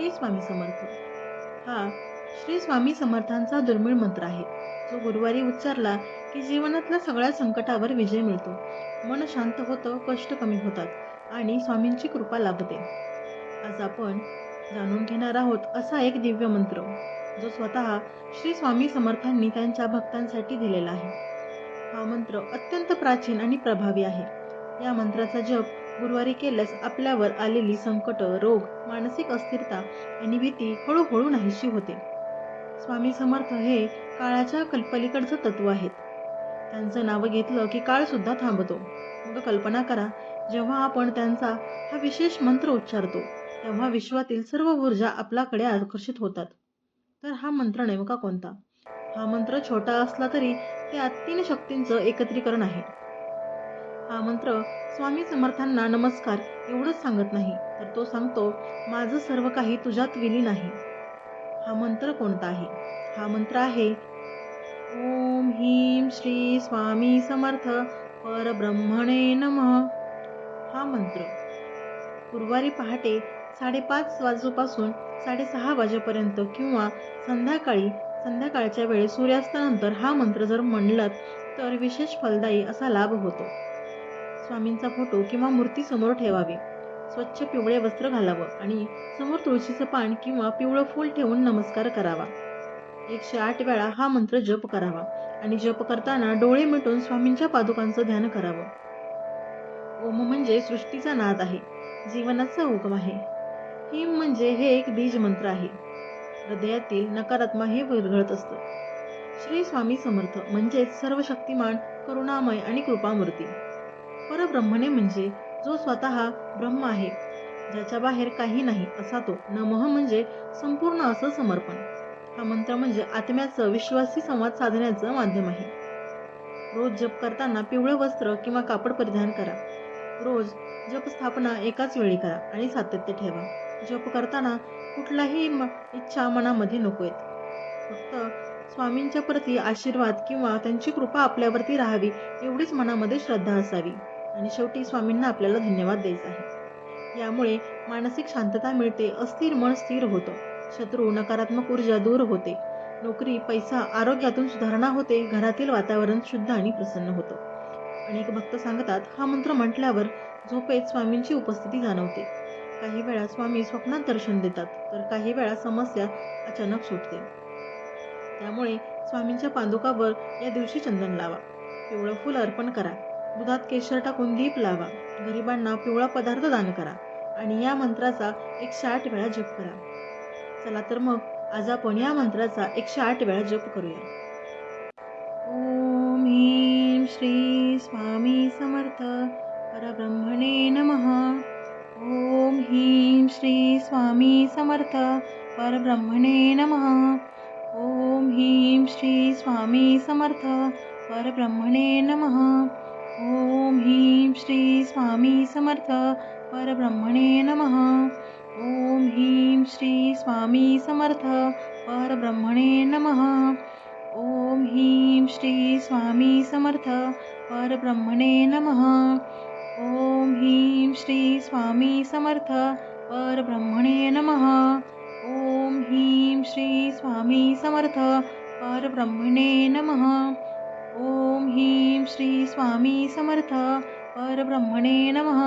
श्री स्वामी समर्थ. हा श्री स्वामी समर्थांचा दुर्मिळ मंत्र आहे. जो गुरुवारी उच्चारला की जीवनातल्या सगळ्या संकटावर विजय मिळतो. मन शांत होतं कष्ट कमी होतात आणि स्वामींची कृपा लाभते. आज आपण जाणून घेणार आहोत असा एक दिव्य मंत्र जो स्वतः श्री स्वामी समर्थांनी त्यांच्या भक्तांसाठी दिलेला आहे. हा मंत्र अत्यंत प्राचीन आणि प्रभावी आहे. या मंत्राचा जप गुरुवारी केल्यास आपल्यावर आलेली संकट रोग मानसिक अस्थिरता आणि भीती हळूहळू नाहीशी होते. स्वामी समर्थ हे काळाच्या कल्पलीकडचं तत्व आहेत. त्यांचं नाव घेतलं की काळ सुद्धा थांबतो. मग कल्पना करा जेव्हा आपण त्यांचा हा विशेष मंत्र उच्चारतो तेव्हा विश्वातील सर्व ऊर्जा आपल्याकडे आकर्षित होतात. तर हा मंत्र नेमका कोणता? हा मंत्र छोटा असला तरी त्यात तीन शक्तींचं एकत्रीकरण आहे. हा मंत्र स्वामी समर्थांना नमस्कार एवढंच सांगत नाही तर तो सांगतो माझं सर्व काही तुझ्यात विलीन आहे. हा मंत्र कोणता आहे? हा मंत्र आहे ओम ह्रीं श्री स्वामी समर्थ परब्रह्मणे नमः. हा मंत्र गुरुवारी पहाटे साडेपाच वाजूपासून साडेसहा वाजेपर्यंत किंवा संध्याकाळी संध्याकाळच्या वेळेस सूर्यास्तानंतर हा मंत्र जर म्हणलात तर विशेष फलदायी असा लाभ होतो. स्वामींचा फोटो किंवा मूर्ती समोर ठेवावी. स्वच्छ पिवळे वस्त्र घालावं आणि समोर तुळशीचं पान किंवा पिवळं फूल ठेवून नमस्कार करावा. एकशे आठ वेळा हा मंत्र जप करावा आणि जप करताना डोळे मिटून स्वामींच्या पादुकांचं ध्यान करावं. ओम म्हणजे सृष्टीचा नाद आहे जीवनाचा उगम आहे. हिम म्हणजे हे एक बीज मंत्र आहे. हृदयातील नकारात्मक हे विरघळत असतं. श्री स्वामी समर्थ म्हणजेच सर्व शक्तिमान करुणामय आणि कृपामूर्ती. परब्रह्मणे म्हणजे जो स्वतः ब्रह्म आहे ज्याच्या बाहेर काही नाही असा तो. नमः म्हणजे संपूर्ण असं समर्पण. हा मंत्र म्हणजे आत्म्याचं विश्वासी संवाद साधण्याचं माध्यम आहे. रोज जप करताना पिवळं वस्त्र किंवा कापड परिधान करा. रोज जप स्थापना एकाच वेळी करा आणि सातत्य ठेवा. जप करताना कुठलाही इच्छा मनामध्ये नकोयत फक्त स्वामींच्या प्रती आशीर्वाद किंवा त्यांची कृपा आपल्यावरती राहावी एवढीच मनामध्ये श्रद्धा असावी. आणि शेवटी स्वामींना आपल्याला धन्यवाद द्यायचा आहे. यामुळे मानसिक शांतता मिळते अस्थिर मन स्थिर होतं. शत्रू नकारात्मक ऊर्जा दूर होते. नोकरी पैसा आरोग्यातून सुधारणा होते घरातील वातावरण शुद्ध आणि प्रसन्न होतं. अनेक भक्त सांगतात हा मंत्र म्हटल्यावर झोपेत स्वामींची उपस्थिती जाणवते. काही वेळा स्वामी स्वप्नात दर्शन देतात तर काही वेळा समस्या अचानक सुटते. त्यामुळे स्वामींच्या पादुकावर या दिवशी चंदन लावा. पिवळं फुल अर्पण करा. दुधात केशर टाकून दीप लावा. गरिबांना पिवळा पदार्थ दान करा आणि या मंत्राचा एकशे आठ वेळा जप करा. चला तर मग आज आपण या मंत्राचा एकशे आठ वेळा जप करूया. ओम ह्रीं श्री स्वामी समर्थ परब्रह्मणे नमः. ओम ह्रीं श्री स्वामी समर्थ परब्रह्मणे नमः. ओम ह्रीं श्री स्वामी समर्थ परब्रह्मणे नमः. ओम ह्रीं श्री स्वामी समर्थ परब्रह्मणे नमः। ओम ह्रीं श्री स्वामी समर्थ परब्रह्मणे नमः। ओम ह्रीं श्री स्वामी समर्थ परब्रह्मणे नमः। ओम ह्रीं श्री स्वामी समर्थ परब्रह्मणे नमः। ओम ह्रीं श्री स्वामी समर्थ परब्रह्मणे नमः। श्री स्वामी समर्थ परब्रह्मणे नमः।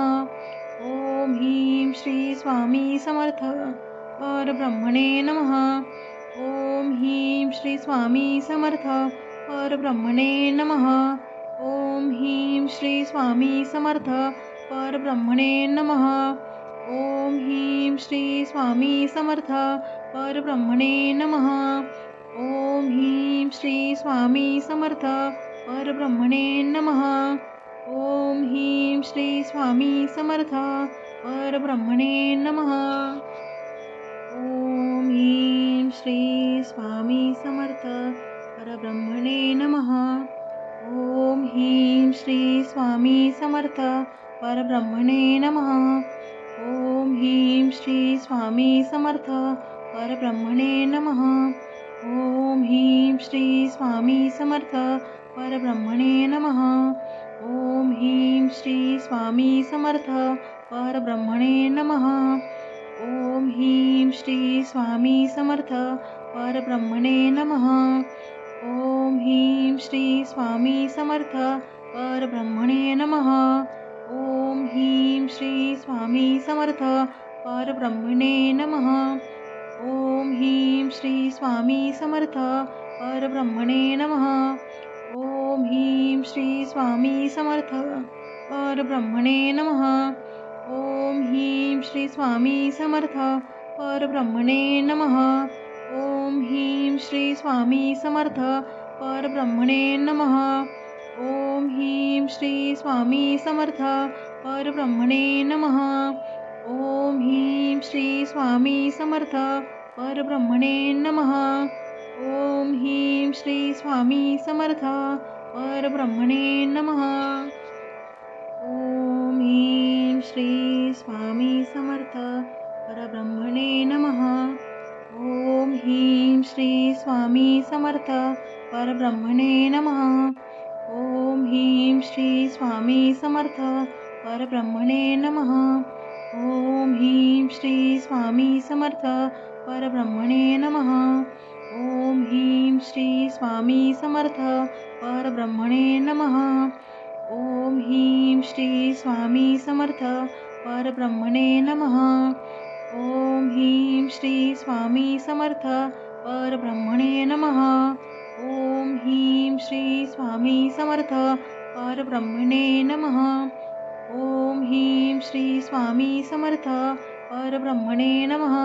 ओम ह्रीं श्री स्वामी समर्थ परब्रह्मणे नमः। ओम ह्रीं श्री स्वामी समर्थ परब्रह्मणे नमः। ओम ह्रीं श्री स्वामी समर्थ परब्रह्मणे नमः। ओम ह्रीं श्री स्वामी समर्थ परब्रह्मणे नमः। ओम ह्रीं श्री स्वामी समर्थ परब्रह्मणे नमः। ओम ह्रीं श्री स्वामी समर्थ। परब्रह्मणे नमः। ओम ह्रीं श्री स्वामी समर्थ। परब्रह्मणे नमः। ओम ह्रीं श्री स्वामी समर्थ। परब्रह्मणे नमः। ओम ह्रीं श्री स्वामी समर्थ। परब्रह्मणे नमः। ओम ह्रीं श्री स्वामी समर्थ। परब्रह्मणे नमः। ओम ह्रीं श्री स्वामी समर्थ। परब्रह्मणे नमः। ओम ह्रीं श्री स्वामी समर्थ। परब्रह्मणे नमः। ॐ ह्रीं श्री स्वामी समर्थ। परब्रह्मणे नमः। ॐ ह्रीं श्री स्वामी समर्थ। परब्रह्मणे नमः। ॐ ह्रीं श्री स्वामी समर्थ। परब्रह्मणे नमः। ॐ ह्रीं श्री स्वामी समर्थ परब्रह्मणे नमः। ॐ ह्रीं श्री स्वामी समर्थ परब्रह्मणे नमः। ॐ ह्रीं श्री स्वामी समर्थ परब्रह्मणे नमः। ॐ ह्रीं स्वामी समर्थ परब्रह्मणे नमः। ॐ ह्रीं स्वामी समर्थ परब्रह्मणे नमः। ॐ ह्रीं स्वामी समर्थ परब्रह्मणे नमः। ॐ ह्रीं श्री स्वामी समर्थ परब्रह्मणे नमः। ॐ ह्रीं श्री स्वामी समर्थ परब्रह्मणे नमः। ॐ ह्रीं श्री स्वामी समर्थ परब्रह्मणे नमः। ॐ ह्रीं श्री स्वामी समर्थ परब्रह्मणे नमः। ॐ ह्रीं श्री स्वामी समर्थ परब्रह्मणे नमः। ॐ ह्रीं श्री स्वामी समर्थ परब्रह्मणे नमः। ॐ ह्रीं श्री स्वामी समर्थ परब्रह्मणे नमः। ॐ ह्रीं श्री स्वामी समर्थ परब्रह्मणे नमः। ॐ ह्रीं श्री स्वामी समर्थ परब्रह्मणे नमः।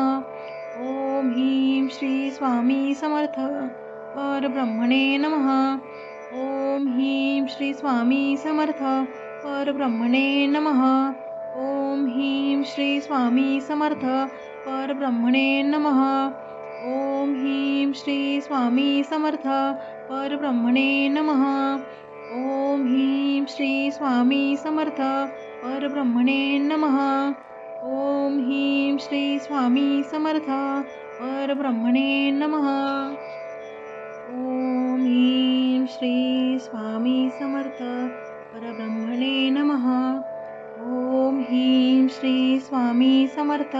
ॐ ह्रीं श्री स्वामी समर्थ परब्रह्मणे नमः। ॐ ह्रीं श्री स्वामी समर्थ परब्रह्मणे नमः। ॐ ह्रीं श्री स्वामी समर्थ परब्रह्मणे नमः। ॐ ह्रीं श्री स्वामी समर्थ परब्रह्मणे नमः। ॐ ह्रीं श्री स्वामी समर्थ परब्रह्मणे नमः। ॐ ह्रीं श्री स्वामी समर्थ परब्रह्मणे नमः। ॐ ह्रीं श्री स्वामी समर्थ परब्रह्मणे नमः। ॐ ह्रीं श्री स्वामी समर्थ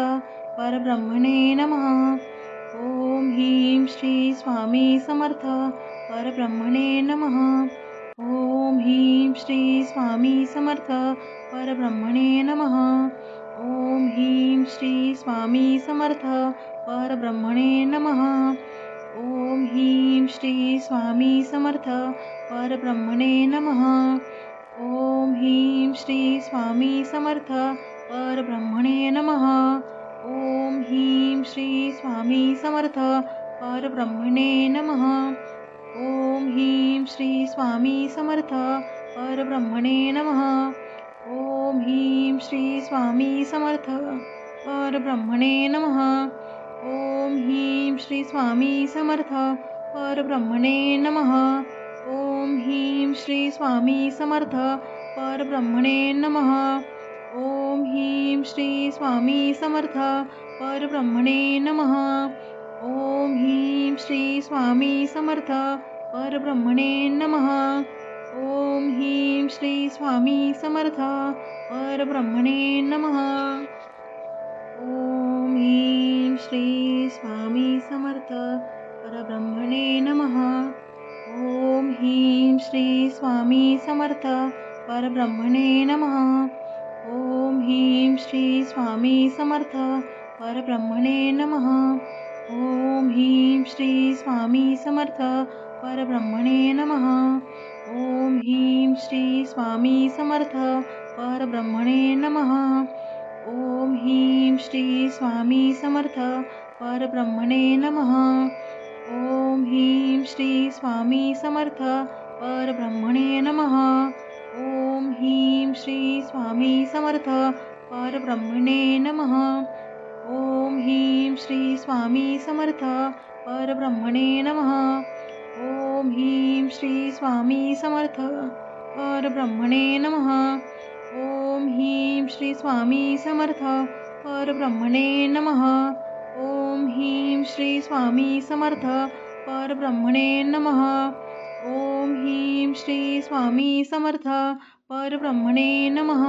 परब्रह्मणे नमः। ॐ ह्रीं श्री स्वामी समर्थ परब्रह्मणे नमः। ॐ ह्रीं श्री स्वामी समर्थ परब्रह्मणे नमः। ॐ ह्रीं श्री स्वामी समर्थ परब्रह्मणे नमः। ॐ ह्रीं श्री स्वामी समर्थ परब्रह्मणे नमः। ॐ ह्रीं श्री स्वामी समर्थ परब्रह्मणे नमः। ॐ ह्रीं श्री स्वामी समर्थ परब्रह्मणे नमः। ॐ ह्रीं श्री स्वामी समर्थ परब्रह्मणे नमः स्वामी समर्थ परब्रह्मणे नमः। ॐ ह्रीं श्री स्वामी समर्थ परब्रह्मणे नमः। ॐ ह्रीं श्री स्वामी समर्थ परब्रह्मणे नमः। ॐ ह्रीं श्री स्वामी समर्थ परब्रह्मणे नमः। ॐ ह्रीं श्री स्वामी समर्थ परब्रह्मणे नमः। ॐ ह्रीं श्री स्वामी समर्थ परब्रह्मणे नमः। ॐ ह्रीं श्री स्वामी समर्थ परब्रह्मणे नमः। ॐ ह्रीं श्री स्वामी समर्थ परब्रह्मणे नमः। ॐ ह्रीं श्री स्वामी समर्थ परब्रह्मणे नमः। ॐ ह्रीं श्री स्वामी समर्थ परब्रह्मणे नमः। ॐ ह्रीं श्री स्वामी समर्थ परब्रह्मणे नमः। ॐ ह्रीं श्री स्वामी समर्थ परब्रह्मणे नमः। ॐ ह्रीं श्री स्वामी समर्थ परब्रह्मणे नमः। ॐ ह्रीं श्री स्वामी समर्थ परब्रह्मणे नमः। ॐ ह्रीं श्री स्वामी समर्थ परब्रह्मणे नमः। ॐ ह्रीं श्री स्वामी समर्थ परब्रह्मणे नमः। ॐ ह्रीं श्री स्वामी समर्थ परब्रह्मणे नमः। ॐ ह्रीं श्री स्वामी समर्थ परब्रह्मणे नमः। ॐ ह्रीं श्री स्वामी समर्थ परब्रह्मणे नमः।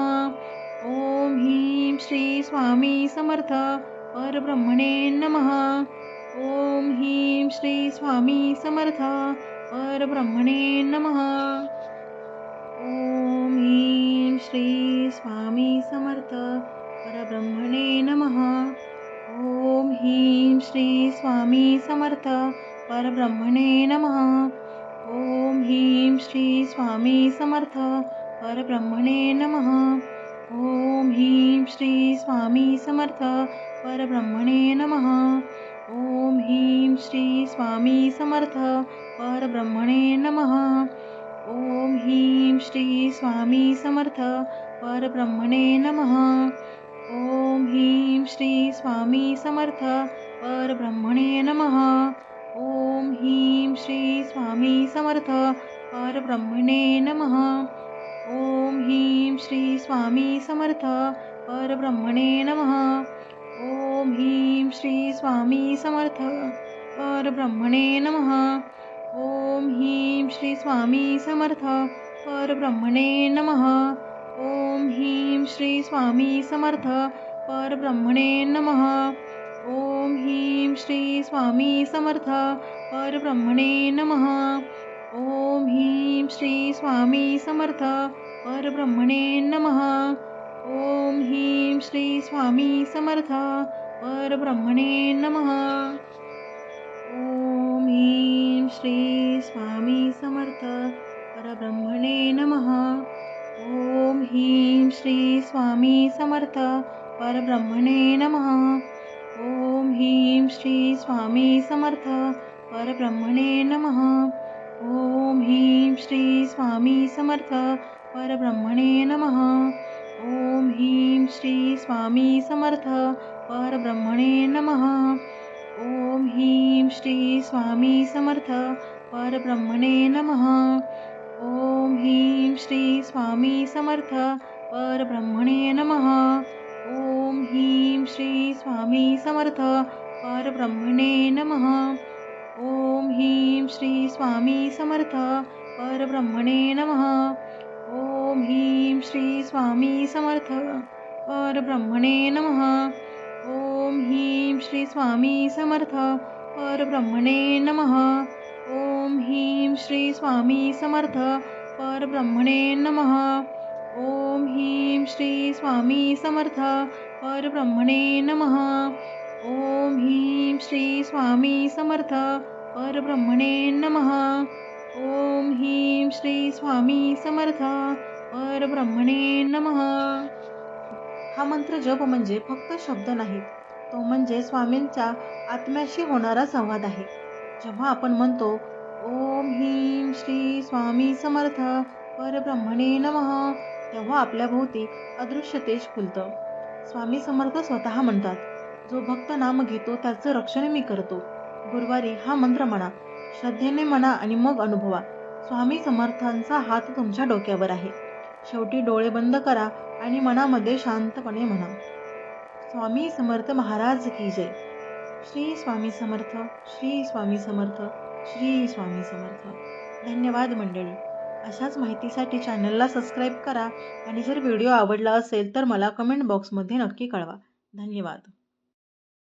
ॐ ह्रीं श्री स्वामी समर्थ परब्रह्मणे नमः। ॐ ह्रीं श्री स्वामी समर्थ परब्रह्मणे नमः। ॐ ह्रीं श्री स्वामी समर्थ परब्रह्मणे नमः। ॐ ह्रीं श्री स्वामी समर्थ परब्रह्मणे नमः। ॐ ह्रीं श्री स्वामी समर्थ परब्रह्मणे नमः। ॐ ह्रीं श्री स्वामी समर्थ परब्रह्मणे नमः। ॐ ह्रीं श्री स्वामी समर्थ परब्रह्मणे नमः। ॐ ह्रीं श्री स्वामी समर्थ परब्रह्मणे नमः। ॐ ह्रीं श्री स्वामी समर्थ परब्रह्मणे नमः। ॐ ह्रीं श्री स्वामी समर्थ परब्रह्मणे नमः। ॐ ह्रीं श्री स्वामी समर्थ परब्रह्मणे नमः। ॐ ह्रीं श्री स्वामी समर्थ परब्रह्मणे नमः। ॐ ह्रीं श्री स्वामी समर्थ परब्रह्मणे नमः। ॐ ह्रीं श्री स्वामी समर्थ परब्रह्मणे नमः। ॐ ह्रीं श्री स्वामी समर्थ परब्रह्मणे नमः। ॐ ह्रीं श्री स्वामी समर्थ परब्रह्मणे नमः। ॐ ह्रीं श्री स्वामी समर्थ परब्रह्मणे नमः। ॐ ह्रीं श्री स्वामी समर्थ परब्रह्मणे नमः। ॐ ह्रीं श्री स्वामी समर्थ परब्रह्मणे नमः। ॐ ह्रीं श्री स्वामी समर्थ परब्रह्मणे नमः। ॐ ह्रीं श्री स्वामी समर्थ परब्रह्मणे नमः। ॐ ह्रीं श्री स्वामी समर्थ परब्रह्मणे नमः। ॐ ह्रीं श्री स्वामी समर्थ परब्रह्मणे नमः। ॐ ह्रीं श्री स्वामी समर्थ परब्रह्मणे नमः। ॐ ह्रीं श्री स्वामी समर्थ परब्रह्मणे नमः। ॐ ह्रीं श्री स्वामी समर्थ परब्रह्मणे नमः। ॐ ह्रीं श्री स्वामी समर्थ परब्रह्मणे नमः। ॐ ह्रीं श्री स्वामी समर्थ परब्रह्मणे नमः। ॐ ह्रीं श्री स्वामी समर्थ परब्रह्मणे नमः। ॐ ह्रीं श्री स्वामी समर्थ परब्रह्मणे नमः। ॐ ह्रीं श्री स्वामी समर्थ परब्रह्मणे नमः। ॐ ह्रीं श्री स्वामी समर्थ परब्रह्मणे नमः. हा मंत्र जप म्हणजे फक्त शब्द नाहीत तो म्हणजे स्वामींच्या आत्म्याशी होणारा संवाद आहे. जेव्हा आपण म्हणतो ओम ह्रीम श्री स्वामी समर्थ परब्रह्मणे नमः तेव्हा आपल्या भोवती अदृश्य तेज फुलतं स्वामी समर्थ स्वतः म्हणतात जो भक्त नाम घेतो त्याचं रक्षण मी करतो. गुरुवारी हा मंत्र म्हणा श्रद्धेने म्हणा आणि मग अनुभवा. स्वामी समर्थांचा हात तुमच्या डोक्यावर आहे. शेवटी डोळे बंद करा आणि मनामध्ये शांतपणे म्हणा. स्वामी समर्थ महाराज की जय. श्री स्वामी समर्थ श्री स्वामी समर्थ श्री स्वामी समर्थ. धन्यवाद मंडळी. अशाच माहितीसाठी चॅनलला सबस्क्राईब करा आणि जर व्हिडिओ आवडला असेल तर मला कमेंट बॉक्समध्ये नक्की कळवा. धन्यवाद.